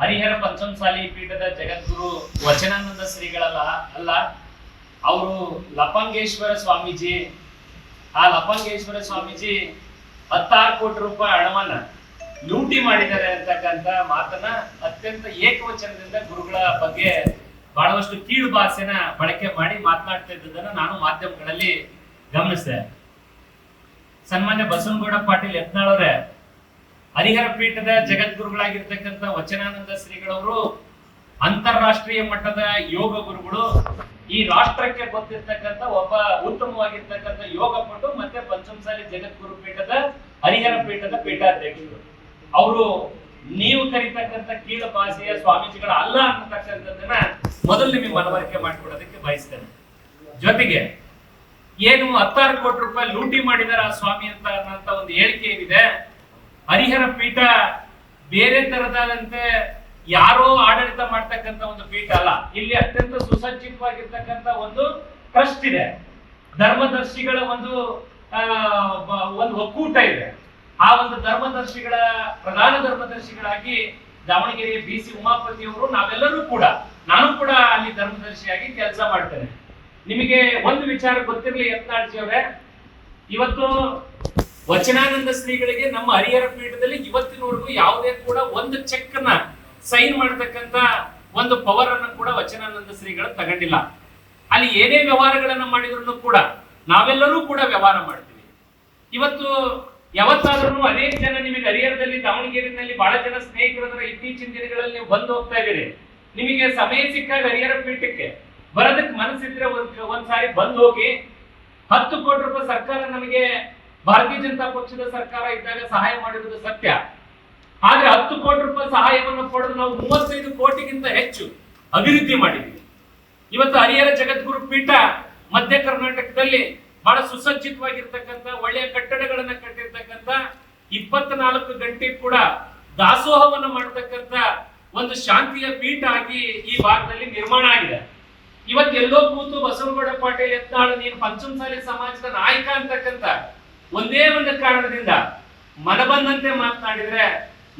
ಹರಿಹರ ಪಂಚಮಸಾಲಿ ಪೀಠದ ಜಗದ್ಗುರು ವಚನಾನಂದ ಶ್ರೀಗಳಲ್ಲ, ಅಲ್ಲ? ಅವರು ಲಪಂಗೇಶ್ವರ ಸ್ವಾಮೀಜಿ. ಆ ಲಪಂಗೇಶ್ವರ ಸ್ವಾಮೀಜಿ ಹತ್ತಾರು ಕೋಟಿ ರೂಪಾಯಿ ಹಣವನ್ನ ಲೂಟಿ ಮಾಡಿದ್ದಾರೆ ಅಂತಕ್ಕಂತ ಮಾತನ್ನ ಅತ್ಯಂತ ಏಕವಚನದಿಂದ ಗುರುಗಳ ಬಗ್ಗೆ ಬಹಳಷ್ಟು ಕೀಳು ಭಾಷೆನ ಬಳಕೆ ಮಾಡಿ ಮಾತನಾಡ್ತಾ ಇದ್ದದನ್ನ ನಾನು ಮಾಧ್ಯಮಗಳಲ್ಲಿ ಗಮನಿಸಿದೆ. ಸನ್ಮಾನ್ಯ ಬಸವನಗೌಡ ಪಾಟೀಲ್ ಯತ್ನಾಳವ್ರೆ ಹರಿಹರ ಪೀಠದ ಜಗದ್ಗುರುಗಳಾಗಿರ್ತಕ್ಕಂಥ ವಚನಾನಂದ ಶ್ರೀಗಳವರು ಅಂತಾರಾಷ್ಟ್ರೀಯ ಮಟ್ಟದ ಯೋಗ ಗುರುಗಳು. ಈ ರಾಷ್ಟ್ರಕ್ಕೆ ಗೊತ್ತಿರ್ತಕ್ಕಂಥ ಒಬ್ಬ ಉತ್ತಮವಾಗಿರ್ತಕ್ಕಂಥ ಯೋಗ ಪಟು ಮತ್ತೆ ಪಂಚಮಸಾಲಿ ಜಗದ್ಗುರು ಪೀಠದ ಹರಿಹರ ಪೀಠದ ಪೀಠಾಧ್ಯಕ್ಷರು. ಅವರು ನೀವು ಕರಿತಕ್ಕಂಥ ಕೀಳ ಭಾಷೆಯ ಸ್ವಾಮೀಜಿಗಳ ಅಲ್ಲ ಅನ್ನತಕ್ಕಂಥದ್ದನ್ನ ಮೊದಲು ನಿಮಗೆ ಮನವರಿಕೆ ಮಾಡಿಕೊಡೋದಕ್ಕೆ ಬಯಸ್ತೇನೆ. ಜೊತೆಗೆ ಏನು ಹತ್ತಾರು ಕೋಟಿ ರೂಪಾಯಿ ಲೂಟಿ ಮಾಡಿದಾರ ಆ ಸ್ವಾಮಿ ಅಂತ ಅನ್ನೋಂತ ಒಂದು ಹೇಳಿಕೆ ಏನಿದೆ? ಹರಿಹರ ಪೀಠ ಬೇರೆ ತರದಾದಂತೆ ಯಾರೋ ಆಡಳಿತ ಮಾಡ್ತಕ್ಕಂತ ಒಂದು ಪೀಠ ಅಲ್ಲ. ಇಲ್ಲಿ ಅತ್ಯಂತ ಸುಸಜ್ಜಿತವಾಗಿರ್ತಕ್ಕಂತ ಒಂದು ಟ್ರಸ್ಟ್ ಇದೆ. ಧರ್ಮದರ್ಶಿಗಳ ಒಂದು ಒಂದು ಒಕ್ಕೂಟ ಇದೆ. ಆ ಒಂದು ಧರ್ಮದರ್ಶಿಗಳ, ಪ್ರಧಾನ ಧರ್ಮದರ್ಶಿಗಳಾಗಿ ದಾವಣಗೆರೆ ಬಿ ಸಿ ಉಮಾಪತಿ ಅವರು ನಾವೆಲ್ಲರೂ ಕೂಡ, ನಾನು ಕೂಡ ಅಲ್ಲಿ ಧರ್ಮದರ್ಶಿಯಾಗಿ ಕೆಲಸ ಮಾಡ್ತೇನೆ. ನಿಮಗೆ ಒಂದು ವಿಚಾರ ಗೊತ್ತಿರಲಿ ಯತ್ನಾಳ್ಜಿ ಅವರೇ? ಇವತ್ತು ವಚನಾನಂದ ಶ್ರೀಗಳಿಗೆ ನಮ್ಮ ಹರಿಹರ ಪೀಠದಲ್ಲಿ ಇವತ್ತಿನವರೆಗೂ ಯಾವುದೇ ಕೂಡ ಒಂದು ಚೆಕ್ ಸೈನ್ ಮಾಡತಕ್ಕಂತ ಒಂದು ಪವರ್ ಅನ್ನು ಕೂಡ ವಚನಾನಂದ ಶ್ರೀಗಳು ತಗೊಂಡಿಲ್ಲ. ಅಲ್ಲಿ ಏನೇ ವ್ಯವಹಾರಗಳನ್ನ ಮಾಡಿದ್ರು ಕೂಡ ನಾವೆಲ್ಲರೂ ಕೂಡ ವ್ಯವಹಾರ ಮಾಡ್ತೀವಿ. ಇವತ್ತು ಯಾವತ್ತಾದ್ರೂ ಅನೇಕ ಜನ ನಿಮಗೆ ಹರಿಹರದಲ್ಲಿ ದಾವಣಗೆರೆನಲ್ಲಿ ಬಹಳ ಜನ ಸ್ನೇಹಿತರ ಇತ್ತೀಚಿನ ದಿನಗಳಲ್ಲಿ ನೀವು ಬಂದು ಹೋಗ್ತಾ ಇದ್ದೀರಿ. ನಿಮಗೆ ಸಮಯ ಸಿಕ್ಕಾಗ ಹರಿಹರ ಪೀಠಕ್ಕೆ ಬರೋದಕ್ಕೆ ಮನಸ್ಸಿದ್ರೆ ಒಂದ್ ಒಂದ್ಸಾರಿ ಬಂದು ಹೋಗಿ ಹತ್ತು ಕೋಟಿ ರೂಪಾಯಿ ಸರ್ಕಾರ ನಮಗೆ ಭಾರತೀಯ ಜನತಾ ಪಕ್ಷದ ಸರ್ಕಾರ ಇದ್ದಾಗ ಸಹಾಯ ಮಾಡಿರುವುದು ಸತ್ಯ. ಆದ್ರೆ ಹತ್ತು ಕೋಟಿ ರೂಪಾಯಿ ಸಹಾಯವನ್ನು ಪಡೆದು ನಾವು ಮೂವತ್ತೈದು ಕೋಟಿಗಿಂತ ಹೆಚ್ಚು ಅಭಿವೃದ್ಧಿ ಮಾಡಿದ್ವಿ. ಇವತ್ತು ಹರಿಹರ ಜಗದ್ಗುರು ಪೀಠ ಮಧ್ಯ ಕರ್ನಾಟಕದಲ್ಲಿ ಬಹಳ ಸುಸಜ್ಜಿತವಾಗಿರ್ತಕ್ಕಂಥ, ಒಳ್ಳೆಯ ಕಟ್ಟಡಗಳನ್ನ ಕಟ್ಟಿರ್ತಕ್ಕಂಥ ಇಪ್ಪತ್ನಾಲ್ಕು ಗಂಟೆ ಕೂಡ ದಾಸೋಹವನ್ನು ಮಾಡತಕ್ಕಂತ ಒಂದು ಶಾಂತಿಯ ಪೀಠ ಆಗಿ ಈ ಭಾಗದಲ್ಲಿ ನಿರ್ಮಾಣ ಆಗಿದೆ. ಇವತ್ತು ಎಲ್ಲೋ ಕೂತು ಬಸವನಗೌಡ ಪಾಟೀಲ್ ಯತ್ನಾಳ್ ನೀನು ಪಂಚಮಸಾಲಿ ಸಮಾಜದ ನಾಯಕ ಅಂತಕ್ಕಂಥ ಕಾರಣದಿಂದ ಮನಬಂದಂತೆ ಮಾತನಾಡಿದ್ರೆ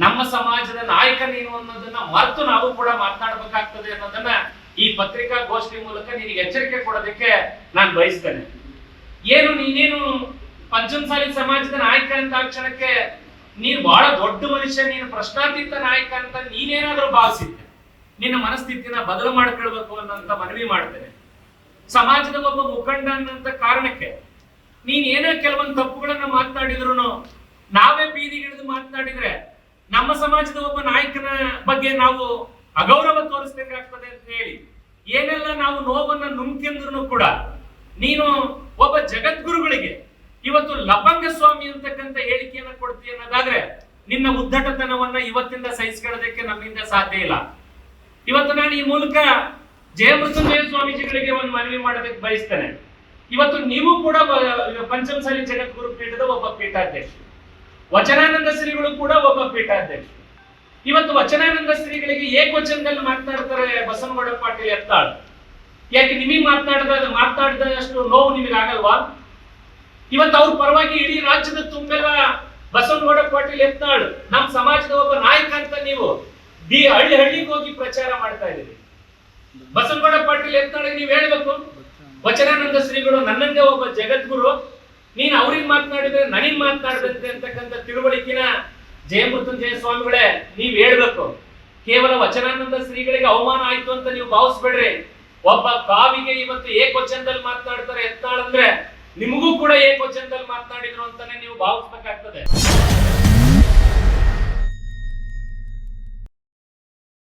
ನಮ್ಮ ಸಮಾಜದ ನಾಯಕ ನೀನು ಅನ್ನೋದನ್ನ ಮರೆತು ನಾವು ಕೂಡ ಮಾತನಾಡಬೇಕಾಗ್ತದೆ ಅನ್ನೋದನ್ನ ಈ ಪತ್ರಿಕಾಗೋಷ್ಠಿ ಮೂಲಕ ನಿನಗೆ ಎಚ್ಚರಿಕೆ ಕೊಡೋದಕ್ಕೆ ನಾನು ಬಯಸ್ತೇನೆ. ಏನು ನೀನೇನು ಪಂಚಮಸಾಲಿ ಸಮಾಜದ ನಾಯಕ ಅಂತ ಕ್ಷಣಕ್ಕೆ ನೀನು ಬಹಳ ದೊಡ್ಡ ಮನುಷ್ಯ, ನೀನು ಪ್ರಶ್ನಾತೀತ ನಾಯಕ ಅಂತ ನೀನೇನಾದ್ರೂ ಭಾವಿಸಿದ್ದೆ ನಿನ್ನ ಮನಸ್ಥಿತಿನ ಬದಲು ಮಾಡ್ಕೊಳ್ಬೇಕು ಅನ್ನೋಂತ ಮನವಿ ಮಾಡ್ತೇನೆ. ಸಮಾಜದ ಒಬ್ಬ ಮುಖಂಡ ಅನ್ನೋಂತ ಕಾರಣಕ್ಕೆ ನೀನ್ ಏನೋ ಕೆಲವೊಂದು ತಪ್ಪುಗಳನ್ನ ಮಾತನಾಡಿದ್ರು ನಾವೇ ಬೀದಿಗಿಳಿದು ಮಾತನಾಡಿದ್ರೆ ನಮ್ಮ ಸಮಾಜದ ಒಬ್ಬ ನಾಯಕನ ಬಗ್ಗೆ ನಾವು ಅಗೌರವ ತೋರಿಸ್ಬೇಕಾಗ್ತದೆ ಅಂತ ಹೇಳಿ ಏನೆಲ್ಲ ನಾವು ನೋವನ್ನ ನುಂಗ್ಕೆಂದ್ರು ಕೂಡ ನೀನು ಒಬ್ಬ ಜಗದ್ಗುರುಗಳಿಗೆ ಇವತ್ತು ಲಪಂಗ ಸ್ವಾಮಿ ಅಂತಕ್ಕಂತ ಹೇಳಿಕೆಯನ್ನ ಕೊಡ್ತೀಯ ಅನ್ನೋದಾದ್ರೆ ನಿನ್ನ ಉದ್ದಟತನವನ್ನ ಇವತ್ತಿಂದ ಸಹಿಸ್ಕೊಳ್ಳೋದಕ್ಕೆ ನಮ್ಮಿಂದ ಸಾಧ್ಯ ಇಲ್ಲ. ಇವತ್ತು ನಾನು ಈ ಮೂಲಕ ಜಯಮೃತ್ಯುಂಜಯ ಸ್ವಾಮೀಜಿಗಳಿಗೆ ಒಂದು ಮನವಿ ಮಾಡೋದಕ್ಕೆ ಬಯಸ್ತೇನೆ. ಇವತ್ತು ನೀವು ಕೂಡ ಪಂಚಮಸಾಲಿ ಜಗದ್ಗುರು ಪೀಠದ ಒಬ್ಬ ಪೀಠಾಧ್ಯಕ್ಷ. ವಚನಾನಂದ ಶ್ರೀಗಳು ಕೂಡ ಒಬ್ಬ ಪೀಠಾಧ್ಯಕ್ಷ. ಇವತ್ತು ವಚನಾನಂದ ಶ್ರೀಗಳಿಗೆ ಏಕ ಏಕವಚನದಲ್ಲಿ ಮಾತನಾಡ್ತಾರೆ ಬಸವನಗೌಡ ಪಾಟೀಲ್ ಎತ್ತಾಳು. ಯಾಕೆ ನಿಮಗೆ ಮಾತನಾಡದ ಮಾತನಾಡಿದಷ್ಟು ನೋವು ನಿಮಗೆ ಆಗಲ್ವಾ? ಇವತ್ತು ಅವ್ರ ಪರವಾಗಿ ಇಡೀ ರಾಜ್ಯದ ತುಂಬೆಲ್ಲ ಬಸವನಗೌಡ ಪಾಟೀಲ್ ಎತ್ತಾಳು. ನಮ್ಮ ಸಮಾಜದ ಒಬ್ಬ ನಾಯಕ ಅಂತ ನೀವು ಡಿ ಹಳ್ಳಿ ಹಳ್ಳಿಗೆ ಹೋಗಿ ಪ್ರಚಾರ ಮಾಡ್ತಾ ಇದ್ದೀರಿ. ಬಸವನಗೌಡ ಪಾಟೀಲ್ ಎತ್ತಾಳಿಗೆ ನೀವು ಹೇಳ್ಬೇಕು. ವಚನಾನಂದ ಶ್ರೀಗಳು ನನ್ನಂದೇ ಒಬ್ಬ ಜಗದ್ಗುರು, ನೀನ್ ಅವ್ರಿಗೆ ಮಾತನಾಡಿದ್ರೆ ನನಗ್ ಮಾತನಾಡದಂತೆ ಅಂತಕ್ಕಂಥ ತಿಳುವಳಿಕಿನ ಜಯಮೃತ್ಯುಂಜಯ ಸ್ವಾಮಿಗಳೇ, ನೀವ್ ಹೇಳ್ಬೇಕು. ಕೇವಲ ವಚನಾನಂದ ಶ್ರೀಗಳಿಗೆ ಅವಮಾನ ಆಯ್ತು ಅಂತ ನೀವು ಭಾವಿಸ್ಬೇಡ್ರಿ. ಒಬ್ಬ ಕಾವಿಗೆ ಇವತ್ತು ಏಕವಚನದಲ್ಲಿ ಮಾತನಾಡ್ತಾರೆ ಎತ್ತಾಳಂದ್ರೆ ನಿಮಗೂ ಕೂಡ ಏಕವಚನದಲ್ಲಿ ಮಾತನಾಡಿದ್ರು ಅಂತಾನೆ ನೀವು ಭಾವಿಸ್ಬೇಕಾಗ್ತದೆ.